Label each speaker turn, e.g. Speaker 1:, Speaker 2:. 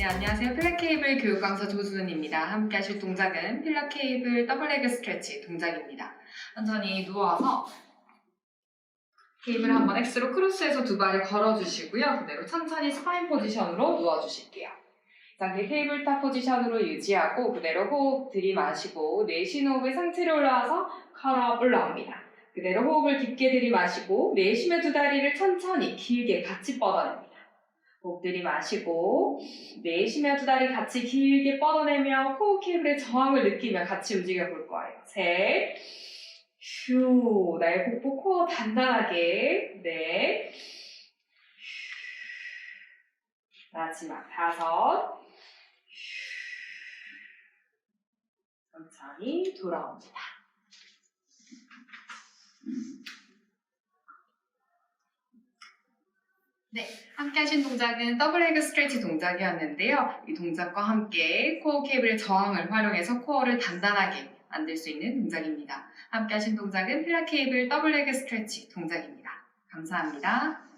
Speaker 1: 네, 안녕하세요. 필라 케이블 교육 강사 조수은입니다. 함께 하실 동작은 필라 케이블 더블 레그 스트레치 동작입니다. 천천히 누워서 케이블 한번 X로 크로스해서 두 발을 걸어주시고요. 그대로 천천히 스파인 포지션으로 누워주실게요. 이 상태 케이블 탑 포지션으로 유지하고 그대로 호흡 들이마시고 내쉬 호흡의 상체로 올라와서 컬업 올라옵니다. 그대로 호흡을 깊게 들이마시고 내쉬며 두 다리를 천천히 길게 같이 뻗어냅니다. 호흡 들이 마시고 내쉬며 두 다리 같이 길게 뻗어내며 코어 케이블의 저항을 느끼며 같이 움직여 볼 거예요. 셋, 휴, 나의 복부 코어 단단하게, 넷, 마지막 다섯, 천천히 돌아옵니다. 함께 하신 동작은 더블 레그 스트레치 동작이었는데요. 이 동작과 함께 코어 케이블의 저항을 활용해서 코어를 단단하게 만들 수 있는 동작입니다. 함께 하신 동작은 필라 케이블 더블 레그 스트레치 동작입니다. 감사합니다.